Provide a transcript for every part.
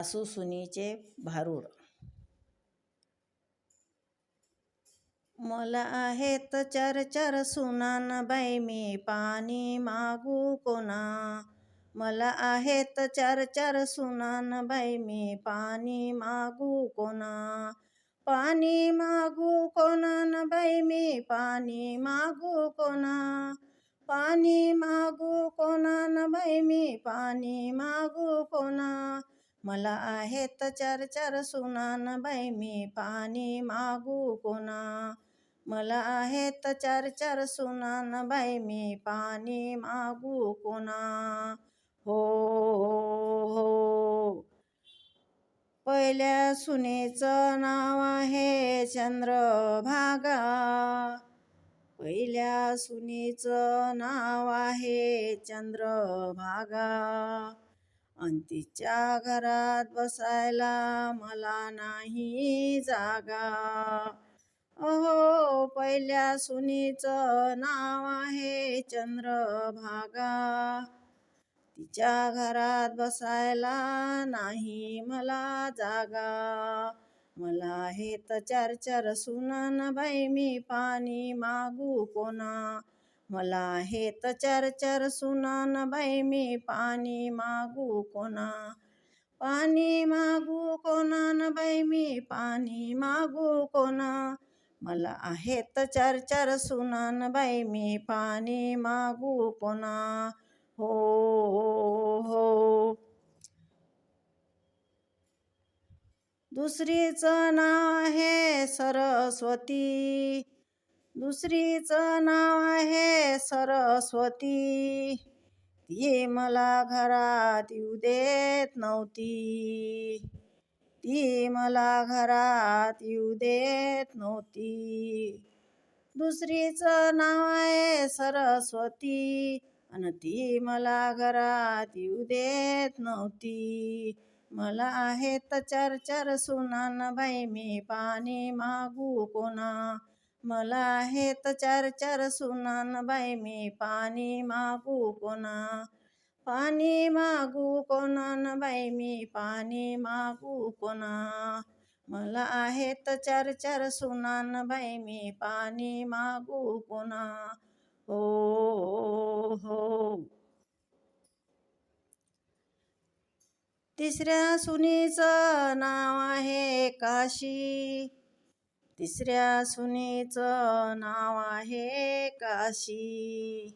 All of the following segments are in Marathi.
सासू सुनीचे भारूड. मला आहेत चार चार सुनान बाई मी पाणी मागू कोणा? मला आहेत चार चार सुनान बाई मी पाणी मागू कोणा? पाणी मागू कोणान बाई मी पाणी मागू कोणा? पाणी मागू कोणान बाई मी पाणी मागू कोणा? मला आहेत चार चार सुनान बाई मी पाणी मागू कोणा? मला आहेत चार चार सुनान बाई मी पाणी मागू कोणा? हो हो हो. पहिल्या सुनेचं नाव आहे चंद्रभागा. पहिल्या सुनेचं नाव आहे चंद्रभागा. अन तिच्या घरात बसायला मला नाही जागा. अहो पहिल्या सुनीचं नाव आहे चंद्रभागा. तिच्या घरात बसायला नाही मला जागा. मला हे तर चार चार सुनन बाई मी पाणी मागू कोणा? मला हे तर चर चार सुनान बाई मी पाणी मागू कोणा? पाणी मागू कोणान बाई मी पाणी मागू कोणा? मला आहेत चार चार सुनान बाई मी पाणी मागू कोणा? हो हो हो. दुसरीचं नाव आहे सरस्वती. दुसरीचं नाव आहे सरस्वती. ती मला घरात येऊ देत नव्हती. ती मला घरात येऊ देत नव्हती. दुसरीचं नाव आहे सरस्वती अन ती मला घरात येऊ देत नव्हती. मला आहेत चर चर सुना बाई मी पाणी मागू कोणा? मला आहेत चार चार सुनान बाई मी पाणी मागू कोणा? पाणी मागू कोणान बाई मी पाणी मागू कोणा? मला आहेत चार चार सुनान बाई मी पाणी मागू कोणा? हो हो, हो. तिसऱ्या सुनीचं नाव आहे काशी. तिसऱ्या सुनीचं नाव आहे काशी.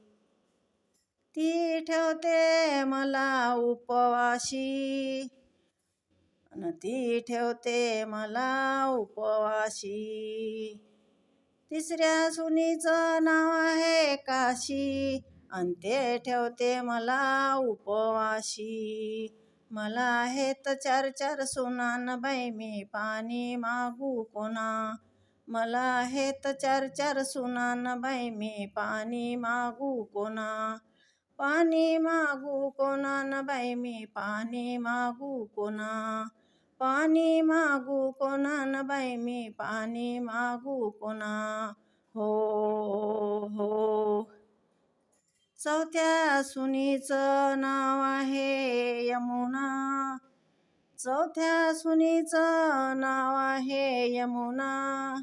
ती ठेवते मला उपवाशी. अन ती ठेवते मला उपवाशी. तिसऱ्या सुनीचं नाव आहे काशी. अन ते ठेवते मला उपवाशी. मला आहेत चार चार सुनान बाई मी पाणी मागू कोणा? मला आहेत चार चार सुनान बाई मी पाणी मागू कोणा? पाणी मागू कोणान बाई मी पाणी मागू कोणा? पाणी मागू कोणान बाई मी पाणी मागू कोणा? हो हो. चौथ्या सुनीचं नाव आहे यमुना. चौथ्या सुनीचं नाव आहे यमुना.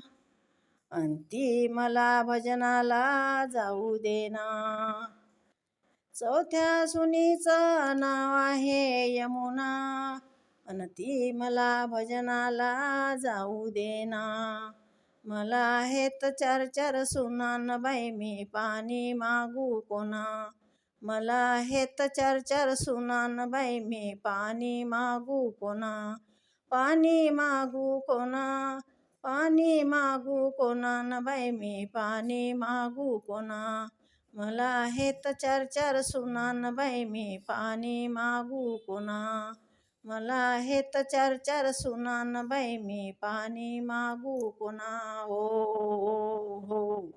अंती मला भजनाला जाऊ देना चौथ्या सुनीचं नाव आहे यमुना. अन ती मला भजनाला जाऊ देना मला आहेत चार चार सुनान बाई मी पाणी मागू कोणा. मला आहेत चार चार सुनान बाई मी पाणी मागू कोणा? पाणी मागू कोणा? पाणी मागू कोणान बाई मी पाणी मागू कोणा? मला आहेत चार चार सुनान बाई मी पाणी मागू कोणा? मला आहेत चार चार सुनान बाई मी पाणी मागू कोणा? ओ हो